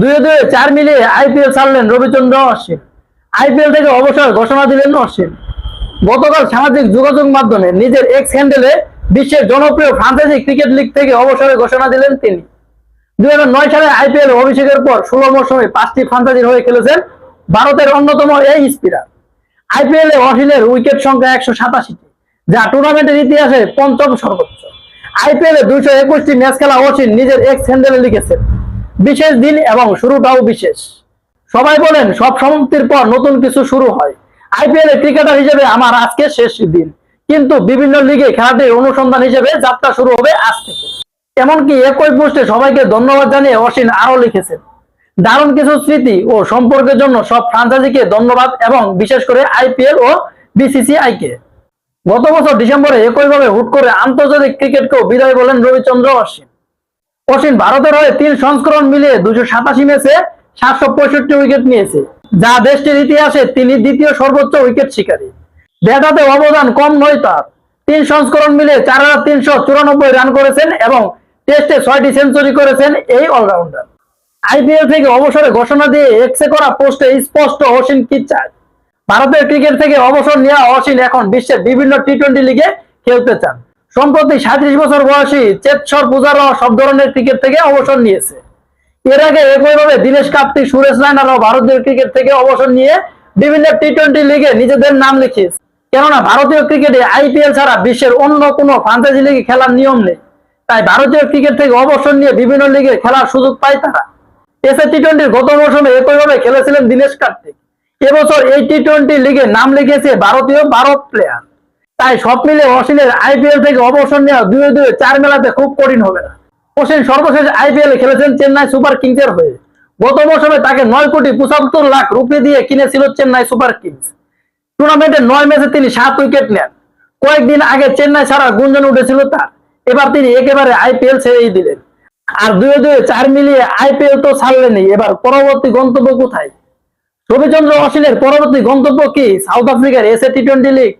দুয়ে দুয়ে চার মিলিয়ে আইপিএল ছাড়লেন রবিচন্দ্র অশ্বিন। আইপিএল থেকে অবসর ঘোষণা দিলেন অশ্বিন। গতকাল সামাজিক যোগাযোগ মাধ্যমে নিজের এক্স হ্যান্ডেলে বিশ্বের জনপ্রিয় ফ্রান্সাইজি ক্রিকেট লিগ থেকে অবসরের ঘোষণা দিলেন তিনি। দুই নয় সালে আইপিএল অভিষেকের পর ষোলো মৌসুমে পাঁচটি ফ্রান্সাইজির হয়ে খেলেছেন ভারতের অন্যতম এই স্পিনার। আইপিএল এ অশ্বিনের উইকেট সংখ্যা একশো সাতাশিটি, যা টুর্নামেন্টের ইতিহাসে পঞ্চম সর্বোচ্চ। আইপিএল এ দুইশো একুশটি ম্যাচ খেলা অশ্বিন নিজের এক্স হ্যান্ডেলে লিখেছেন। বিশেষ দিন এবং শুরুটাও বিশেষ। সবাই বলেন, সব সমাপ্তির পর নতুন কিছু শুরু হয়। আইপিএল ক্রিকেটার হিসেবে আমার আজকে শেষ দিন। কিন্তু বিভিন্ন লিগে খেলাটির অনুসন্ধান হিসেবে যাত্রা শুরু হবে আজ থেকে। এমনকি একই পোস্টে সবাইকে ধন্যবাদ জানিয়ে অসীন আরও লিখেছেন। দারুণ কিছু স্মৃতি ও সম্পর্কের জন্য সব ফ্রাঞ্চাইজিকে ধন্যবাদ এবং বিশেষ করে আইপিএল ও বিসিসিআই কে গত বছর ডিসেম্বরে একইভাবে হুট করে আন্তর্জাতিক ক্রিকেটকেও বিদায় বলেন রবিচন্দ্র অশ্বিন অশ্বিন ভারতের হয়ে তিন সংস্করণ মিলিয়ে দুশো সাতাশি ম্যাচে সাতশো পঁয়ষট্টি উইকেট নিয়েছে, যা দেশটির ইতিহাসে তিনি দ্বিতীয় সর্বোচ্চ উইকেট শিকারী। ব্যাটাতে অবদান কম নয় তার। তিন সংস্করণ মিলে চার হাজার তিনশো চুরানব্বই রান করেছেন এবং টেস্টে ছয়টি সেঞ্চুরি করেছেন এই অলরাউন্ডার। আইপিএল থেকে অবসরে ঘোষণা দিয়ে এক্সে করা পোস্টে স্পষ্ট অশ্বিন কি চায়? ভারতের ক্রিকেট থেকে অবসর নেওয়া অশ্বিন এখন বিশ্বের বিভিন্ন টি টোয়েন্টি লিগে খেলতে চান। সম্প্রতি সাঁত্রিশ বছর বয়সী চেতসর পূজারা সব ধরনের ক্রিকেট থেকে অবসর নিয়েছে। এর আগে একইভাবে দীনেশ কার্তিক সুরেশ রায়নারাও ভারতীয় ক্রিকেট থেকে অবসর নিয়ে বিভিন্ন টি টোয়েন্টি লিগে নিজেদের নাম লিখিয়েছে। কেননা ভারতীয় ক্রিকেটে আইপিএল ছাড়া বিশ্বের অন্য কোনো ফ্রান্সাইজি লিগে খেলার নিয়ম নেই। তাই ভারতীয় ক্রিকেট থেকে অবসর নিয়ে বিভিন্ন লিগে খেলার সুযোগ পায় তারা। এসএ টি টোয়েন্টির গত মৌসুমে একইভাবে খেলেছিলেন দীনেশ কার্তিক এবছর এই টি টোয়েন্টি লিগে নাম লিখেছে ভারতীয় বারো প্লেয়ার তাই সব মিলে অশ্বিনের আইপিএল থেকে অবসর নেওয়া দুয়ে দুয়ে চার মেলাতে খুব কঠিন হবে না। অশ্বিন সর্বশেষ আইপিএল খেলেছেন চেন্নাই সুপার কিংসের হয়ে। গত মৌসুমে তাকে নয় কোটি পঁচাত্তর লাখ রুপি দিয়ে কিনেছিল চেন্নাই সুপার কিংস। টুর্নামেন্টের নয় ম্যাচে তিনি সাত উইকেট নেন। কয়েকদিন আগে চেন্নাই ছাড়া গুঞ্জন উঠেছিল তার। এবার তিনি একেবারে আইপিএল ছেড়েই দিলেন। আর দুয়ে দুয়ে চার মিলিয়ে আইপিএল তো ছাড়লেনি এবার পরবর্তী গন্তব্য কোথায়? রবিচন্দ্র অশ্বিনের পরবর্তী গন্তব্য কি? সাউথ আফ্রিকার এসএ টি টোয়েন্টি লিগ?